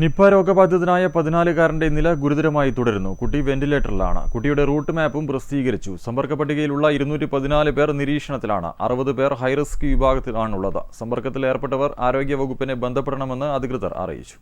Nipah രോഗബാധിതനായ പതിനാലുകാരന്റെ നില ഗുരുതരമായി തുടരുന്നു. കുട്ടി വെന്റിലേറ്ററിലാണ്. കുട്ടിയുടെ റൂട്ട് മാപ്പും പ്രസിദ്ധീകരിച്ചു. സമ്പർക്ക പട്ടികയിലുള്ള ഇരുന്നൂറ്റി പതിനാല് പേർ നിരീക്ഷണത്തിലാണ്. അറുപത് പേർ ഹൈറിസ്ക് വിഭാഗത്തിലാണുള്ളത്. സമ്പർക്കത്തിൽ ഏർപ്പെട്ടവർ ആരോഗ്യവകുപ്പിനെ ബന്ധപ്പെടണമെന്ന് അധികൃതർ അറിയിച്ചു.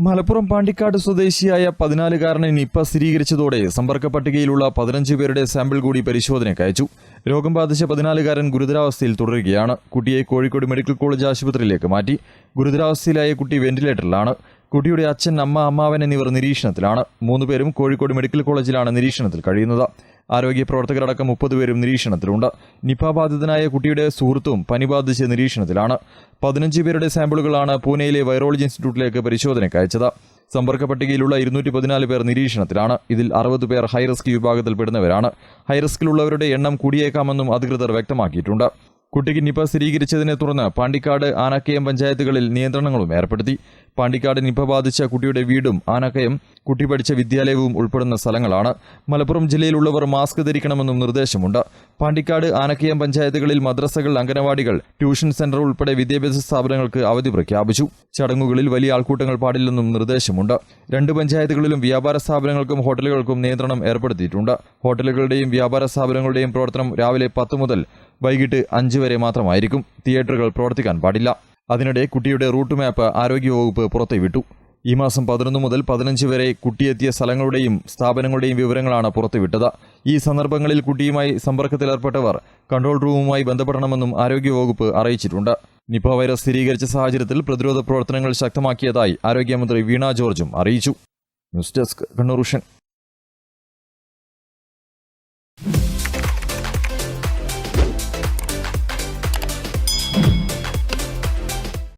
മലപ്പുറം പാണ്ടിക്കാട് സ്വദേശിയായ പതിനാലുകാരന് നിപ്പ സ്ഥിരീകരിച്ചതോടെ സമ്പർക്ക പട്ടികയിലുള്ള പതിനഞ്ച് പേരുടെ സാമ്പിൾ കൂടി പരിശോധനയ്ക്ക് അയച്ചു. രോഗം ബാധിച്ച പതിനാലുകാരൻ ഗുരുതരാവസ്ഥയിൽ തുടരുകയാണ്. കുട്ടിയെ കോഴിക്കോട് മെഡിക്കൽ കോളേജ് ആശുപത്രിയിലേക്ക് മാറ്റി. ഗുരുതരാവസ്ഥയിലായ കുട്ടി വെന്റിലേറ്ററിലാണ്. കുട്ടിയുടെ അച്ഛൻ അമ്മ അമ്മാവൻ എന്നിവർ നിരീക്ഷണത്തിലാണ്. മൂന്നുപേരും കോഴിക്കോട് മെഡിക്കൽ കോളേജിലാണ് നിരീക്ഷണത്തിൽ കഴിയുന്നത്. ആരോഗ്യ പ്രവർത്തകരടക്കം മുപ്പത് പേരും നിരീക്ഷണത്തിലുണ്ട്. നിപ ബാധിതനായ കുട്ടിയുടെ സുഹൃത്തും പനി ബാധിച്ച് നിരീക്ഷണത്തിലാണ്. പതിനഞ്ച് പേരുടെ സാമ്പിളുകളാണ് പൂനെയിലെ വൈറോളജി ഇൻസ്റ്റിറ്റ്യൂട്ടിലേക്ക് പരിശോധനയ്ക്ക് അയച്ചത്. സമ്പർക്ക പട്ടികയിലുള്ള ഇരുന്നൂറ്റി പതിനാല് പേർ നിരീക്ഷണത്തിലാണ്. ഇതിൽ അറുപത് പേർ ഹൈറിസ്ക് വിഭാഗത്തിൽപ്പെടുന്നവരാണ്. ഹൈറിസ്കിലുള്ളവരുടെ എണ്ണം കൂടിയേക്കാമെന്നും അധികൃതർ വ്യക്തമാക്കിയിട്ടുണ്ട്. കുട്ടിക്ക് നിപ സ്ഥിരീകരിച്ചതിനെ തുടർന്ന് പാണ്ടിക്കാട് ആനക്കയം പഞ്ചായത്തുകളിൽ നിയന്ത്രണങ്ങളും ഏർപ്പെടുത്തി. പാണ്ടിക്കാട് നിപ ബാധിച്ച കുട്ടിയുടെ വീടും ആനക്കയം കുട്ടി പഠിച്ച വിദ്യാലയവും ഉൾപ്പെടുന്ന സ്ഥലങ്ങളാണ്. മലപ്പുറം ജില്ലയിലുള്ളവർ മാസ്ക് ധരിക്കണമെന്നും നിർദ്ദേശമുണ്ട്. പാണ്ടിക്കാട് ആനക്കയം പഞ്ചായത്തുകളിൽ മദ്രസകൾ അംഗനവാടികൾ ട്യൂഷൻ സെന്റർ ഉൾപ്പെടെ വിദ്യാഭ്യാസ സ്ഥാപനങ്ങൾക്ക് അവധി പ്രഖ്യാപിച്ചു. ചടങ്ങുകളിൽ വലിയ ആൾക്കൂട്ടങ്ങൾ പാടില്ലെന്നും നിർദ്ദേശമുണ്ട്. രണ്ട് പഞ്ചായത്തുകളിലും വ്യാപാര സ്ഥാപനങ്ങൾക്കും ഹോട്ടലുകൾക്കും നിയന്ത്രണം ഏർപ്പെടുത്തിയിട്ടുണ്ട്. ഹോട്ടലുകളുടെയും വ്യാപാര സ്ഥാപനങ്ങളുടെയും പ്രവർത്തനം രാവിലെ പത്ത് മുതൽ വൈകിട്ട് അഞ്ച് വരെ മാത്രമായിരിക്കും. തിയേറ്ററുകൾ പ്രവർത്തിക്കാൻ പാടില്ല. അതിനിടെ കുട്ടിയുടെ റൂട്ട് മാപ്പ് ആരോഗ്യവകുപ്പ് പുറത്തുവിട്ടു. ഈ മാസം പതിനൊന്ന് മുതൽ പതിനഞ്ച് വരെ കുട്ടിയെത്തിയ സ്ഥലങ്ങളുടെയും സ്ഥാപനങ്ങളുടെയും വിവരങ്ങളാണ് പുറത്തുവിട്ടത്. ഈ സന്ദർഭങ്ങളിൽ കുട്ടിയുമായി സമ്പർക്കത്തിലേർപ്പെട്ടവർ കൺട്രോൾ റൂമുമായി ബന്ധപ്പെടണമെന്നും ആരോഗ്യവകുപ്പ് അറിയിച്ചിട്ടുണ്ട്. നിപ വൈറസ് സ്ഥിരീകരിച്ച സാഹചര്യത്തിൽ പ്രതിരോധ പ്രവർത്തനങ്ങൾ ശക്തമാക്കിയതായി ആരോഗ്യമന്ത്രി വീണ ജോർജും അറിയിച്ചു. News desk Kannur